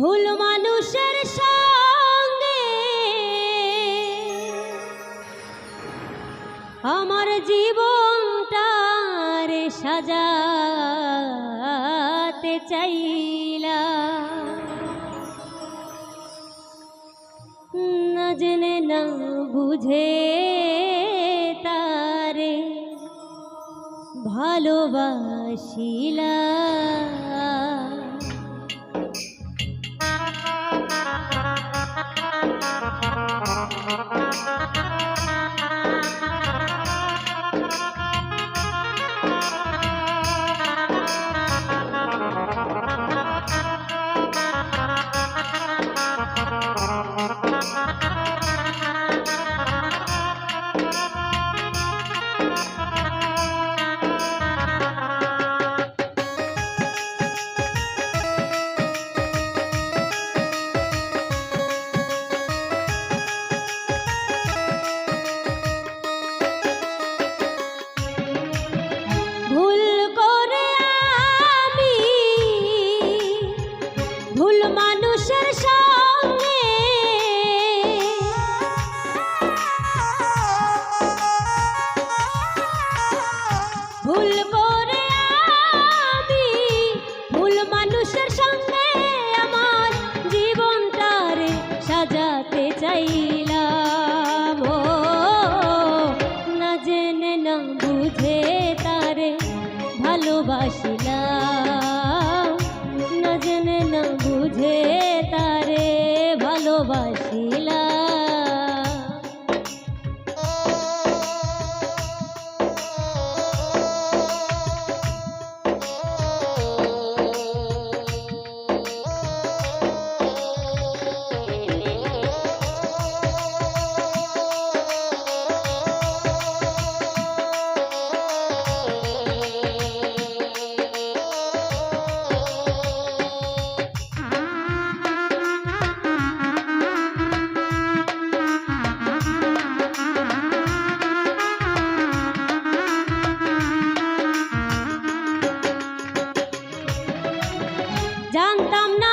ভুল মানুষের সঙ্গে। আমার জীবনটার সাজাতে চাইলা না জেনে না বুঝে তারে ভালোবাসিলা না বুঝে তারে ভালোবাসি না। জানতাম না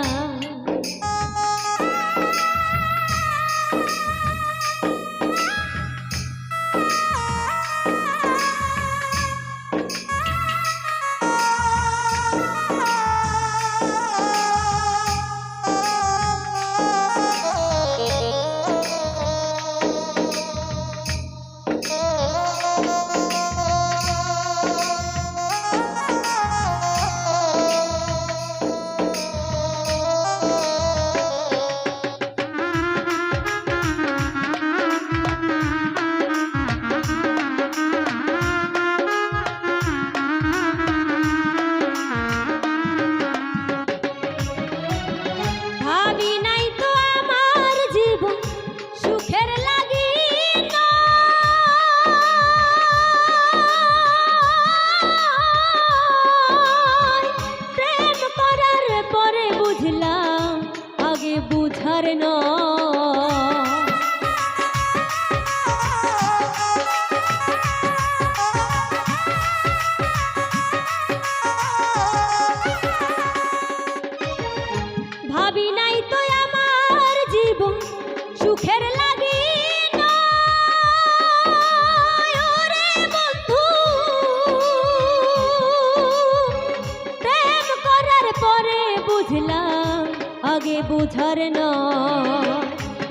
বুঝার না।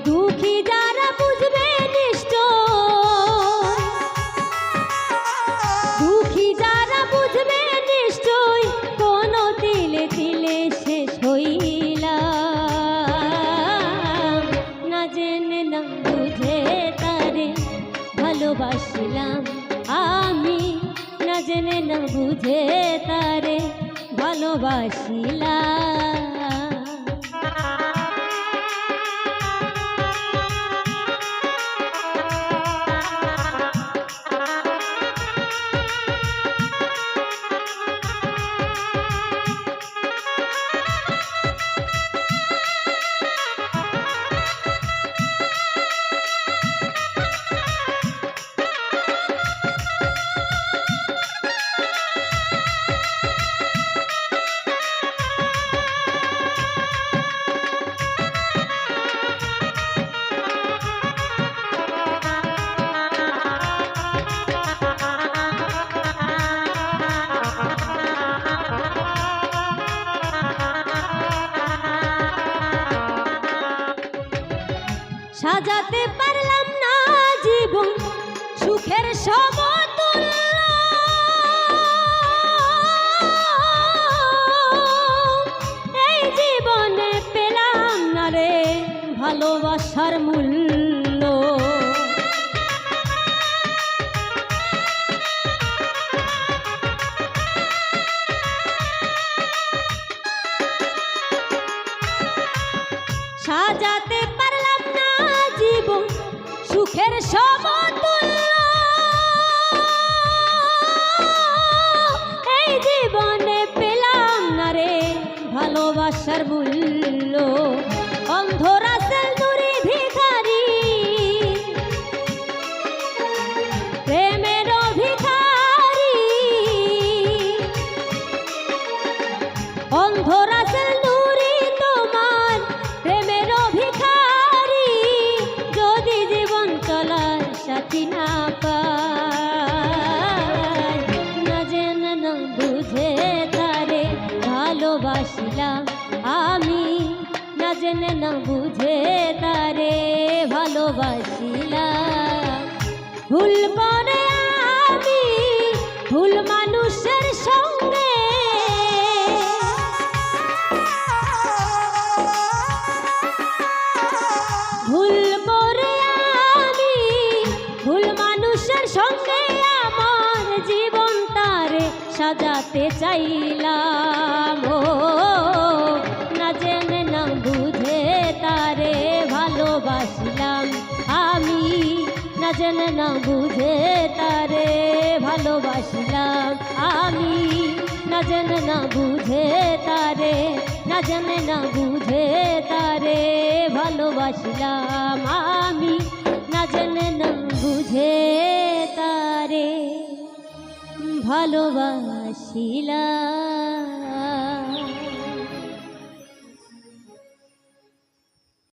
দুঃখী যারা বুঝবে নিশ্চয়। দুঃখী যারা বুঝবে নিশ্চয় কোন দিলে দিলে শেষ হইলাম। না জেনে না বুঝে তারে, ভালোবাসিলাম আমি। না জেনে না বুঝে তারে, ভালোবাসিলাম। সাজাতে পারলাম না জীবন সুখের সমতুল্য না জেনে না বুঝে তারে ভালোবাসিলাম। ভুল করে আমি ভুল মানুষের সঙ্গে। ভুল করে আমি ভুল মানুষের সঙ্গে আমার জীবন তারে সাজাতে চাইলাম। না না বুঝে তারে ভালোবাসিলাম আমি। না না বুঝে তারে, না জেনে না বুঝে তারে ভালোবাসিলাম আমি। না না বুঝে তারে ভালোবাসিলাম।